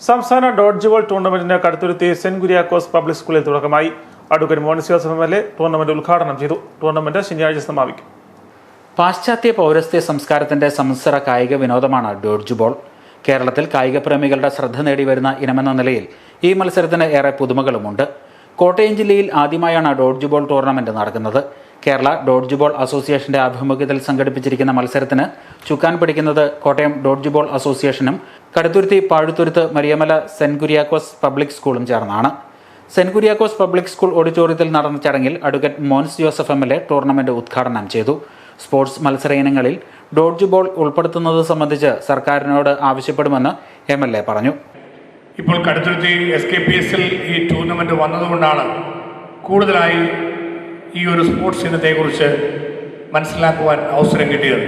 സംസ്ഥാന dodge ball ടൂർണമെന്റിന് Kaduthuruthy saint Kuriakose public സ്കൂളിൽ തുടക്കമായി. Advocate Mons M L A tournament ഉദ്ഘാടനം ചെയ്തു. ടൂർണമെന്റ് ശനിയാഴ്ച സമാപിക്കും. പാശ്ചാത്യ പൗരസ്ത്യ സംസ്കാരത്തിന്റെ സംവത്സര കായിക വിനോദമാണ് ഡോഡ്ജ് ബോൾ. കേരളത്തിൽ കായിക പ്രേമികളുടെ ശ്രദ്ധ നേടിവരുന്ന ഇനമെന്ന നിലയിൽ ഈ മത്സരത്തിന് ഏറെ പുതുമകളുമുണ്ട്. കോട്ടയം ജില്ലയിൽ ആദ്യമായാണ് ഡോഡ്ജ് ബോൾ ടൂർണമെന്റ് നടക്കുന്നത്. കേരള ഡോഡ്ജ് ബോൾ അസോസിയേഷന്റെ ആഭിമുഖ്യത്തിൽ സംഘടിപ്പിച്ചിരിക്കുന്ന മത്സരത്തിന് ചുക്കാൻ പിടിക്കുന്നത് കോട്ടയം ഡോഡ്ജ് ബോൾ അസോസിയേഷനും കടുത്തുരുത്തി പാഴുത്തുരുത്ത് മരിയമല സെന്റ് കുര്യാക്കോസ് പബ്ലിക് സ്കൂളും ചേർന്നാണ്. സെന്റ് കുര്യാക്കോസ് പബ്ലിക് സ്കൂൾ ഓഡിറ്റോറിയത്തിൽ നടന്ന ചടങ്ങിൽ advocate Mons Joseph M L A tournament ഉദ്ഘാടനം ചെയ്തു. സ്പോർട്സ് മത്സര ഇനങ്ങളിൽ ഡോഡ്ജ് ബോൾ ഉൾപ്പെടുത്തുന്നത് സംബന്ധിച്ച് സർക്കാരിനോട് ആവശ്യപ്പെടുമെന്ന് എം എൽ എ പറഞ്ഞു. ഇപ്പോൾ കടുത്തുരുത്തി എസ് കെ പി എസിൽ ഈ ടൂർണമെന്റ് വന്നതുകൊണ്ടാണ് കൂടുതലായി ഈ ഒരു സ്പോർട്സ് ഇനത്തെക്കുറിച്ച് മനസ്സിലാക്കുവാൻ അവസരം കിട്ടിയത്.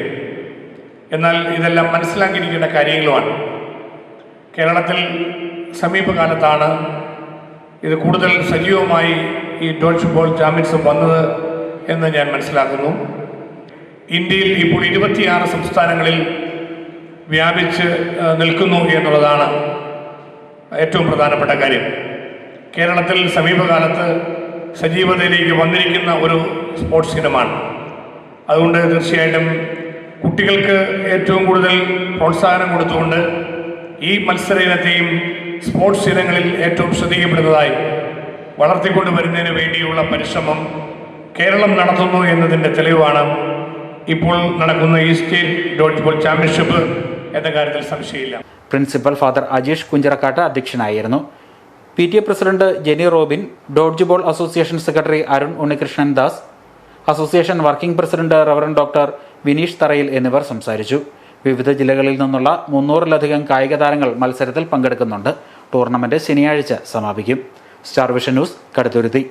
എന്നാൽ ഇതെല്ലാം മനസ്സിലാക്കിയിരിക്കേണ്ട കാര്യങ്ങളുമാണ്. കേരളത്തിൽ സമീപകാലത്താണ് ഇത് കൂടുതൽ സജീവമായി ഈ ഡോഡ്ജ് ബോൾ ചാമ്പ്യൻസ് വന്നത് എന്ന് ഞാൻ മനസ്സിലാക്കുന്നു. ഇന്ത്യയിൽ ഇപ്പോൾ ഇരുപത്തിയാറ് സംസ്ഥാനങ്ങളിൽ വ്യാപിച്ച് നിൽക്കുന്നു എന്നുള്ളതാണ് ഏറ്റവും പ്രധാനപ്പെട്ട കാര്യം. കേരളത്തിൽ സമീപകാലത്ത് സജീവതയിലേക്ക് വന്നിരിക്കുന്ന ഒരു സ്പോർട്സ് ഇനമാണ് അതുകൊണ്ട് തീർച്ചയായിട്ടും കുട്ടികൾക്ക് ഏറ്റവും കൂടുതൽ പ്രോത്സാഹനം കൊടുത്തുകൊണ്ട് ഈ മത്സര ഇനത്തെയും സ്പോർട്സ് ഇനങ്ങളിൽ ഏറ്റവും ശ്രദ്ധിക്കപ്പെടുന്നതായി വളർത്തിക്കൊണ്ടു വരുന്നതിന് വേണ്ടിയുള്ള പരിശ്രമം കേരളം നടത്തുന്നു എന്നതിന്റെ തെളിവാണ് ഇപ്പോൾ നടക്കുന്ന ഈ സ്റ്റേറ്റ് ഡോട്ട് ബോൾ ചാമ്പ്യൻഷിപ്പ് എന്ന കാര്യത്തിൽ സംശയമില്ല. പ്രിൻസിപ്പൽ ഫാദർ അജീഷ് കുഞ്ചിറക്കാട്ട് അധ്യക്ഷനായിരുന്നു. P T A president Jeni Robin dodgeball association secretary Arun Unnikrishnan Das association working president reverend doctor Vineesh Tharayil എന്നിവർ സംസാരിച്ചു. വിവിധ ജില്ലകളിൽ നിന്നുള്ള മുന്നൂറിലധികം കായിക താരങ്ങൾ മത്സരത്തിൽ പങ്കെടുക്കുന്നുണ്ട്. ടൂർണമെന്റ് ശനിയാഴ്ച സമാപിക്കും. Star Vision News Kaduthuruthy.